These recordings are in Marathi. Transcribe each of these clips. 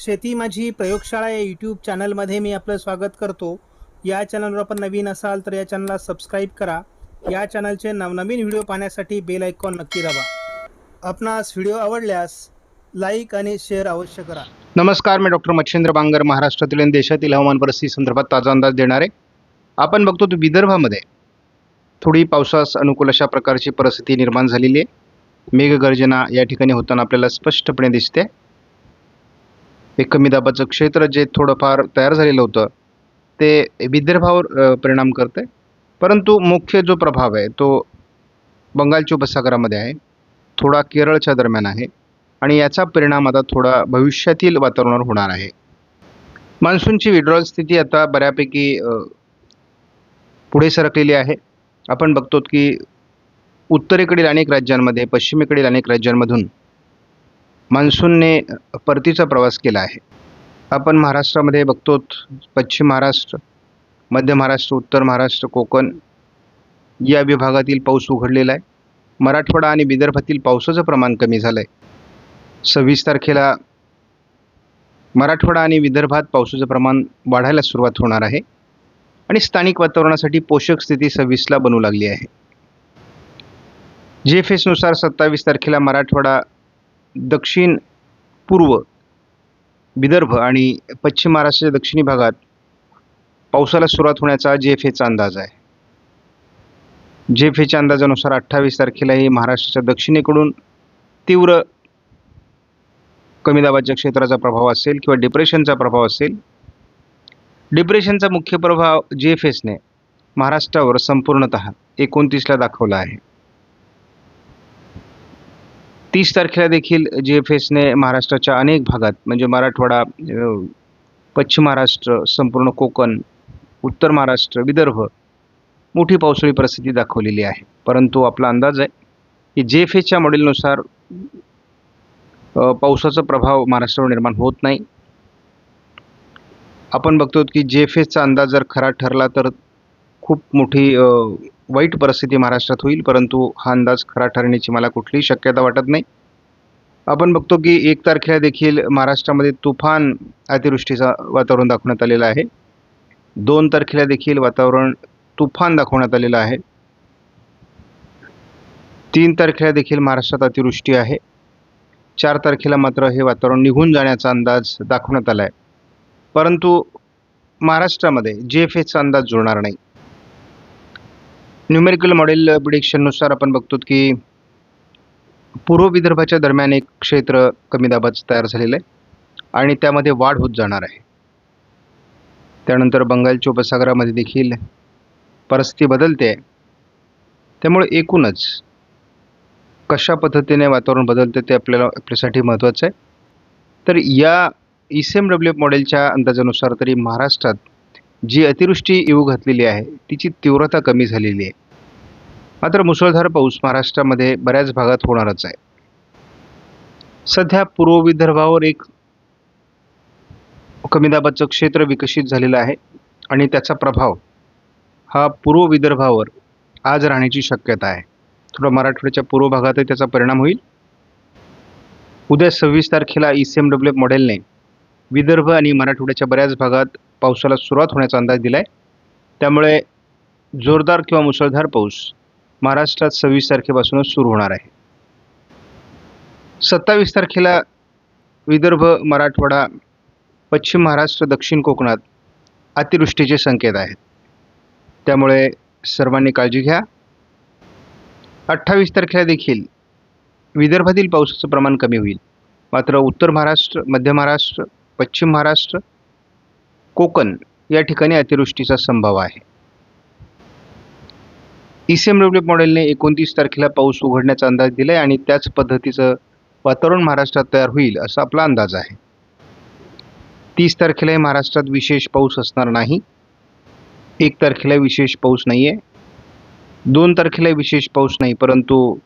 शेती माझी प्रयोगशाळा या यूट्यूब चॅनलमध्ये मी आपलं स्वागत करतो. या चॅनलवर आपण नवीन असाल तर या चॅनलला सबस्क्राईब करा. या चॅनलचे नवनवीन व्हिडिओ पाहण्यासाठी बेल आयकॉन नक्की दाबा. आपणास व्हिडिओ आवडल्यास लाईक आणि शेअर अवश्य करा. नमस्कार मी डॉक्टर मच्छिंद्र बांगर महाराष्ट्रातील आणि देशातील हवामान परिस्थिती संदर्भात ताजा अंदाज देणार. आहे आपण बघतो तो विदर्भामध्ये थोडी पावसास अनुकूल अशा प्रकारची परिस्थिती निर्माण झालेली आहे. मेघगर्जना या ठिकाणी होताना आपल्याला स्पष्टपणे दिसते. एक कमी दाबाचं क्षेत्र जे थोडंफार तयार झालेलं होतं ते विदर्भावर परिणाम करते परंतु मुख्य जो प्रभाव आहे तो बंगालच्या उपसागरामध्ये आहे. थोडा केरळच्या दरम्यान आहे. आणि याचा परिणाम आता थोडा भविष्यातील वातावरणावर होणार आहे. मान्सूनची विड्रॉल स्थिती आता बऱ्यापैकी पुढे सरकलेली आहे. आपण बघतो की उत्तरेकडील अनेक राज्यांमध्ये पश्चिमेकडील अनेक राज्यांमधून मान्सूनने परतीचा प्रवास केला आहे. आपण महाराष्ट्रामध्ये बघतो पश्चिम महाराष्ट्र मध्य महाराष्ट्र उत्तर महाराष्ट्र कोकण या विभागातील पाऊस उघडलेला आहे. मराठवाडा आणि विदर्भातील पावसाचं प्रमाण कमी झालं आहे सव्वीस तारखेला मराठवाडा आणि विदर्भात पावसाचं प्रमाण वाढायला सुरुवात होणार आहे. आणि स्थानिक वातावरणासाठी पोषक स्थिती सव्वीसला बनू लागली आहे. जे एफ एसनुसार सत्तावीस तारखेला मराठवाडा दक्षिण पूर्व विदर्भ आणि पश्चिम महाराष्ट्राच्या दक्षिणी भागात पावसाला सुरुवात होण्याचा जे एफ एचा अंदाज आहे. जे एफ एच्या अंदाजानुसार अठ्ठावीस तारखेलाही महाराष्ट्राच्या दक्षिणेकडून तीव्र कमी दाबाच्या क्षेत्राचा प्रभाव असेल किंवा डिप्रेशनचा प्रभाव असेल डिप्रेशनचा मुख्य प्रभाव जी एफ एसने महाराष्ट्रावर संपूर्णत एकोणतीसला दाखवला आहे. तीस तारखेला देखील जी एफ एसने महाराष्ट्राच्या अनेक भागात म्हणजे मराठवाडा पश्चिम महाराष्ट्र संपूर्ण कोकण उत्तर महाराष्ट्र विदर्भ मोठी पावसाळी परिस्थिती दाखवलेली आहे. परंतु आपला अंदाज आहे की जे एफ एसच्या मॉडेलनुसार पावसाचा प्रभाव महाराष्ट्रावर निर्माण होत नाही. आपण बघतो की जे एफ एसचा अंदाज जर खरा ठरला तर खूप मोठी वाईट परिस्थिती महाराष्ट्रात होईल परंतु हा अंदाज खरा ठरण्याची मला कुठलीही शक्यता वाटत नाही. आपण बघतो की एक तारखेला देखील महाराष्ट्रामध्ये तुफान अतिवृष्टीचा वातावरण दाखवण्यात आलेलं आहे. दोन तारखेला देखील वातावरण तुफान दाखवण्यात आलेलं आहे. तीन तारखेला देखील महाराष्ट्रात अतिवृष्टी आहे. चार तारखेला मात्र हे वातावरण निघून जाण्याचा अंदाज दाखवण्यात आला आहे परंतु महाराष्ट्रामध्ये जे एफ एचा अंदाज जुळणार नाही. न्यूमेरिकल मॉडेल प्रिडिक्शननुसार आपण बघतो की पूर्व विदर्भाच्या दरम्यान एक क्षेत्र कमी दाबाचं तयार झालेलं आहे आणि त्यामध्ये वाढ होत जाणार आहे. त्यानंतर बंगालच्या उपसागरामध्ये देखील परिस्थिती बदलते. आहे त्यामुळे एकूणच कशा पद्धतीने वातावरण बदलते ते आपल्याला आपल्यासाठी महत्त्वाचं आहे. तर या E C M W F मॉडेलच्या अंदाजानुसार तरी महाराष्ट्रात जी अतिवृष्टी येऊ घातलेली आहे तिची तीव्रता कमी झालेली आहे. मात्र मुसळधार पाऊस महाराष्ट्रामध्ये बऱ्याच भागात होणारच आहे. सध्या पूर्व विदर्भावर एक कमी दाबाचं क्षेत्र विकसित झालेलं आहे आणि त्याचा प्रभाव हा पूर्व विदर्भावर आज राहण्याची शक्यता आहे. थोडं मराठवाड्याच्या पूर्व भागातही त्याचा परिणाम होईल. उद्या सव्वीस तारखेला E C M W F मॉडेलने विदर्भ आणि मराठवाड्याच्या बऱ्याच भागात पावसाला सुरुवात होण्याचा अंदाज दिला आहे त्यामुळे जोरदार किंवा मुसळधार पाऊस महाराष्ट्रात सव्वीस तारखेपासूनच सुरू होणार आहे. सत्तावीस तारखेला विदर्भ मराठवाडा पश्चिम महाराष्ट्र दक्षिण कोकणात अतिवृष्टीचे संकेत आहेत. त्यामुळे सर्वांनी काळजी घ्या. अठ्ठावीस तारखेला देखील विदर्भातील पावसाचं प्रमाण कमी होईल. मात्र उत्तर महाराष्ट्र मध्य महाराष्ट्र पश्चिम महाराष्ट्र कोकण या ठिकाणी अतिवृष्टीचा संभव आहे. ई सी एम डब्ल्यू मॉडेलने एकोणतीस तारखेला पाऊस उघडण्याचा अंदाज दिला आहे आणि त्याच पद्धतीचं वातावरण महाराष्ट्रात तयार होईल असा आपला अंदाज आहे. तीस तारखेलाही महाराष्ट्रात विशेष पाऊस असणार नाही. एक तारखेला विशेष पाऊस नाही आहे दोन तारखेला विशेष पाऊस नाही परंतु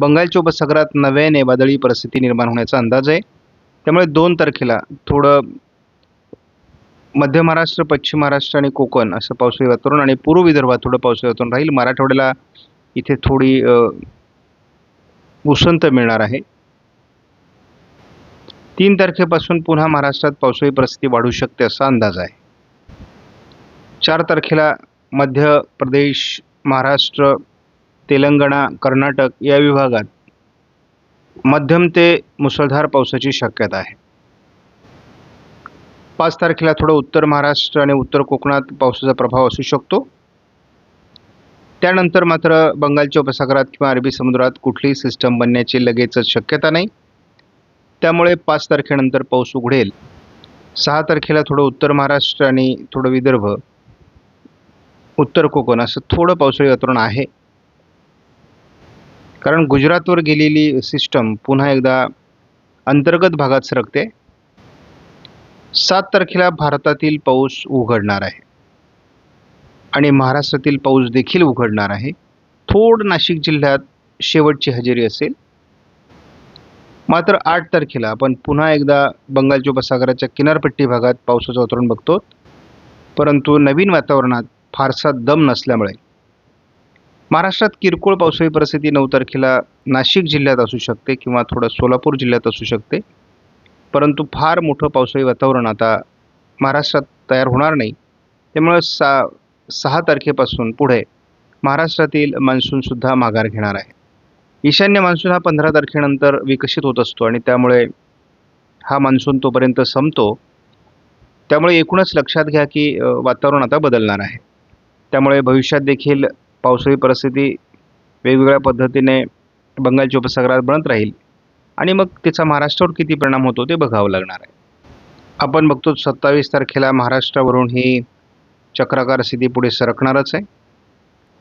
बंगालच्या उपसागरात नव्याने वादळी परिस्थिती निर्माण होण्याचा अंदाज आहे. त्यामुळे दोन तारखेला थोडं मध्य महाराष्ट्र पश्चिम महाराष्ट्र आणि कोकण असं पावसाळी वातावरण आणि पूर्व विदर्भात थोडं पावसाळी वातावरण राहील. मराठवाड्याला इथे थोडी उसंत मिळणार आहे. तीन तारखेपासून पुन्हा महाराष्ट्रात पावसाळी परिस्थिती वाढू शकते असा अंदाज आहे. चार तारखेला मध्य प्रदेश महाराष्ट्र तेलंगणा कर्नाटक या विभागात मध्यम ते मुसळधार पावसाची शक्यता आहे. पाच तारखेला थोडं उत्तर महाराष्ट्र आणि उत्तर कोकणात पावसाचा प्रभाव असू शकतो. त्यानंतर मात्र बंगालच्या उपसागरात किंवा अरबी समुद्रात कुठलीही सिस्टम बनण्याची लगेचच शक्यता नाही. त्यामुळे पाच तारखेनंतर पाऊस उघडेल. सहा तारखेला थोडं उत्तर महाराष्ट्र आणि थोडं विदर्भ उत्तर कोकण असं थोडं पावसाळी वातावरण आहे. कारण गुजरातवर गेलेली सिस्टम पुन्हा एकदा अंतर्गत भागात सरकते. सात तारखेला भारतातील पाऊस उघडणार आहे. आणि महाराष्ट्रातील पाऊस देखील उघडणार आहे. थोड नाशिक जिल्ह्यात शेवटची हजेरी असेल. मात्र आठ तारखेला आपण पुन्हा एकदा बंगालच्या उपसागराच्या किनारपट्टी भागात पावसाचं वातावरण बघतो. परंतु नवीन वातावरणात फारसा दम नसल्यामुळे. महाराष्ट्रात किरकोळ पावसाळी परिस्थिती नऊ तारखेला नाशिक जिल्ह्यात असू शकते किंवा थोडं सोलापूर जिल्ह्यात असू शकते. परंतु फार मोठं पावसाळी वातावरण आता महाराष्ट्रात तयार होणार नाही. त्यामुळं सा सहा तारखेपासून पुढे महाराष्ट्रातील मान्सूनसुद्धा माघार घेणार आहे. ईशान्य मान्सून हा पंधरा तारखेनंतर विकसित होत असतो आणि त्यामुळे हा मान्सून तोपर्यंत संपतो. त्यामुळे एकूणच लक्षात घ्या की वातावरण आता बदलणार आहे. त्यामुळे भविष्यात देखील पावसाळी परिस्थिती वेगवेगळ्या पद्धतीने बंगालच्या उपसागरात बनत राहील. आणि मग त्याचा महाराष्ट्रावर किती परिणाम होतो ते बघावं लागणार आहे. आपण बघतो सत्तावीस तारखेला महाराष्ट्रावरून ही चक्राकार स्थिती पुढे सरकणारच आहे.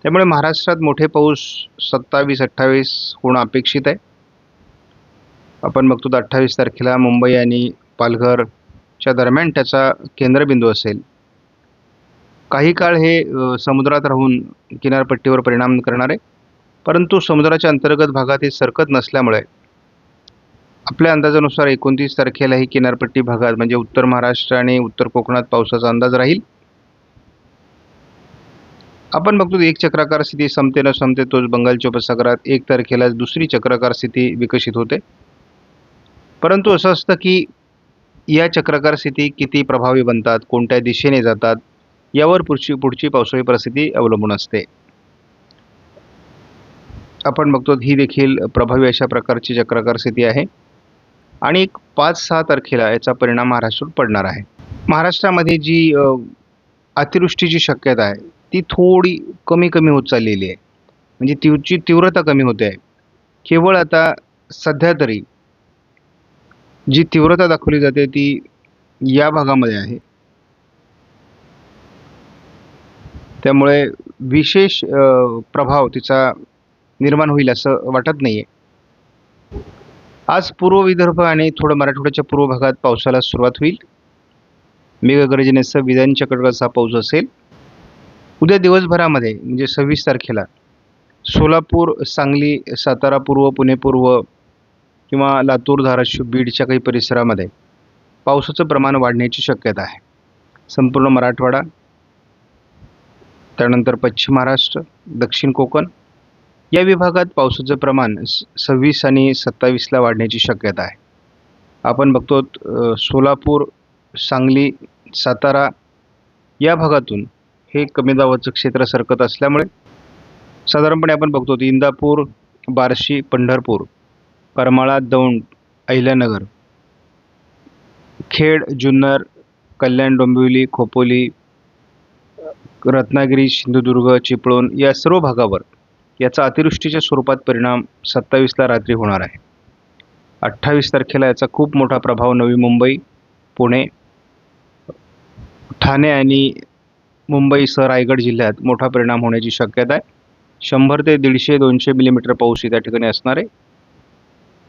त्यामुळे महाराष्ट्रात मोठे पाऊस सत्तावीस अठ्ठावीस होणं अपेक्षित आहे. आपण बघतो अठ्ठावीस तारखेला मुंबई आणि पालघरच्या दरम्यान त्याचा केंद्रबिंदू असेल. काही काळ हे समुद्रात राहून किनारपट्टीवर परिणाम करणार आहे परंतु समुद्राच्या अंतर्गत भागात हे सरकत नसल्यामुळे आपल्या अंदाजानुसार एकोणतीस तारखेलाही किनारपट्टी भागात म्हणजे उत्तर महाराष्ट्र आणि उत्तर कोकणात पावसाचा अंदाज राहील? आपण बघतो एक चक्राकार स्थिती संपते न संपते तोच बंगालच्या उपसागरात एक तारखेला दुसरी चक्राकार स्थिती विकसित होते. परंतु असं असतं की या चक्राकार स्थिती किती प्रभावी बनतात कोणत्या दिशेने जातात यावर पुढची पुढची पावसाळी परिस्थिती अवलंबून असते. आपण बघतो ही देखील प्रभावी अशा प्रकारची चक्राकार स्थिती आहे. आणि एक पाच सहा तारखेला याचा परिणाम महाराष्ट्रावर पडणार आहे. महाराष्ट्रामध्ये जी अतिवृष्टीची शक्यता आहे ती थोडी कमी कमी होत चाललेली आहे. म्हणजे तिची तीव्रता कमी होते आहे. केवळ आता सध्या तरी जी तीव्रता दाखवली जाते ती या भागामध्ये आहे. त्यामुळे विशेष प्रभाव तिचा निर्माण होईल असं वाटत नाही आहे आज पूर्व विदर्भ आणि थोडं मराठवाड्याच्या पूर्व भागात पावसाला सुरुवात होईल. मेघगर्जनेसह विधानचक्रचा पाऊस असेल. उद्या दिवसभरामध्ये म्हणजे सव्वीस तारखेला सोलापूर सांगली सातारा पूर्व पुणे पूर्व किंवा लातूर धाराशिव बीडच्या काही परिसरामध्ये पावसाचं प्रमाण वाढण्याची शक्यता आहे. संपूर्ण मराठवाडा त्यानंतर पश्चिम महाराष्ट्र दक्षिण कोकण या विभागात पावसाचं प्रमाण स सव्वीस आणि सत्तावीसला वाढण्याची शक्यता आहे. आपण बघतो सोलापूर सांगली सातारा या भागातून हे कमी दाबाचं क्षेत्र सरकत असल्यामुळे साधारणपणे आपण बघतो इंदापूर बार्शी पंढरपूर करमाळा दौंड अहिल्यानगर खेड जुन्नर कल्याण डोंबिवली खोपोली रत्नागिरी सिंधुदुर्ग चिपळूण या सर्व भागावर याचा अतिवृष्टीच्या स्वरूपात परिणाम सत्तावीसला रात्री होणार आहे. अठ्ठावीस तारखेला याचा खूप मोठा प्रभाव नवी मुंबई पुणे ठाणे आणि मुंबईसह रायगड जिल्ह्यात मोठा परिणाम होण्याची शक्यता आहे. शंभर ते दीडशे दोनशे मिलीमीटर पाऊस त्या ठिकाणी असणार आहे.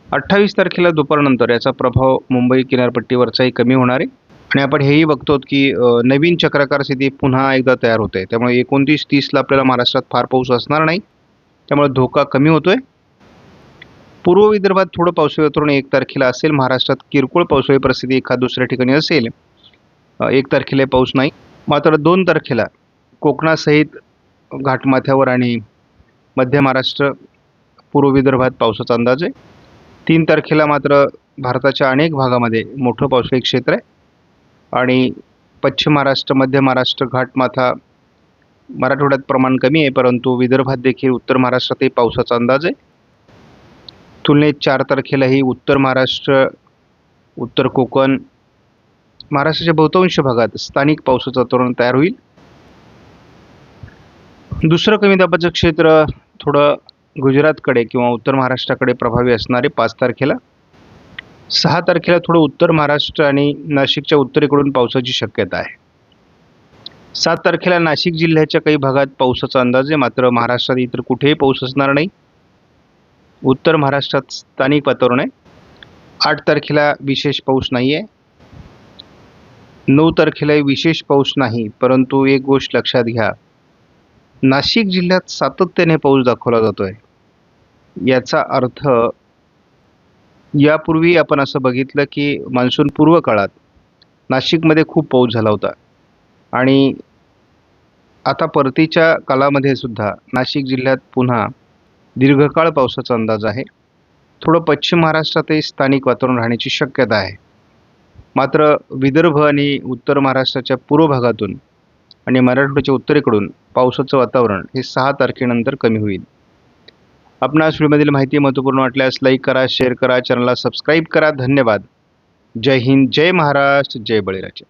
अठ्ठावीस तारखेला दुपारनंतर याचा प्रभाव मुंबई किनारपट्टीवरचाही कमी होणार आहे. आणि आपण हेही बघतो की नवीन चक्राकार स्थिती पुन्हा एकदा तयार होते. त्यामुळे एकोणतीस तीसला आपल्याला महाराष्ट्रात फार पाऊस असणार नाही. त्यामुळे धोका कमी होतोय. पूर्व विदर्भात थोडं पावसाळी वातावरण एक तारखेला असेल. महाराष्ट्रात किरकोळ पावसाळी परिस्थिती एखाद दुसऱ्या ठिकाणी असेल. एक तारखेला पाऊस नाही. मात्र दोन तारखेला कोकणासहित घाटमाथ्यावर आणि मध्य महाराष्ट्र पूर्व विदर्भात पावसाचा अंदाज आहे. तीन तारखेला मात्र भारताच्या अनेक भागामध्ये मोठं पावसाळी क्षेत्र आहे. आणि पश्चिम महाराष्ट्र मध्य महाराष्ट्र घाटमाथा मराठवाड्यात प्रमाण कमी आहे परंतु विदर्भात देखील उत्तर महाराष्ट्रातही पावसाचा अंदाज आहे. तुलनेत चार तारखेलाही उत्तर महाराष्ट्र उत्तर कोकण महाराष्ट्राच्या बहुतांश भागात स्थानिक पावसाचं तोरण तयार होईल. दुसरं कमी दाबाचं क्षेत्र थोडं गुजरातकडे किंवा उत्तर महाराष्ट्राकडे प्रभावी असणारे पाच तारखेला. सहा तारखेला थोडं उत्तर महाराष्ट्र आणि नाशिकच्या उत्तरेकडून पावसाची शक्यता आहे. सात तारखेला नाशिक जिल्ह्याच्या काही भागात पावसाचा अंदाज आहे. मात्र महाराष्ट्रात इतर कुठेही पाऊस असणार नाही. उत्तर महाराष्ट्रात स्थानिक वातावरण आहे. आठ तारखेला विशेष पाऊस नाही आहे नऊ तारखेलाही विशेष पाऊस नाही. परंतु एक गोष्ट लक्षात घ्या. नाशिक जिल्ह्यात सातत्याने पाऊस दाखवला जातो आहे याचा अर्थ यापूर्वी आपण असं बघितलं की मान्सून पूर्व काळात नाशिकमध्ये खूप पाऊस झाला होता. आणि आता परतीच्या कालामध्ये सुद्धा नाशिक जिल्ह्यात पुन्हा दीर्घकाळ पावसाचा अंदाज आहे. थोडं पश्चिम महाराष्ट्रातही स्थानिक वातावरण राहण्याची शक्यता आहे. मात्र विदर्भ आणि उत्तर महाराष्ट्राच्या पूर्व भागातून आणि मराठवाड्याच्या उत्तरेकडून पावसाचं वातावरण हे सहा तारखेनंतर कमी होईल. आपणास व्हिडिओमधील माहिती महत्त्वपूर्ण वाटल्यास लाईक करा शेअर करा चॅनलला सबस्क्राईब करा. धन्यवाद. जय हिंद जय महाराष्ट्र जय बळीराजा.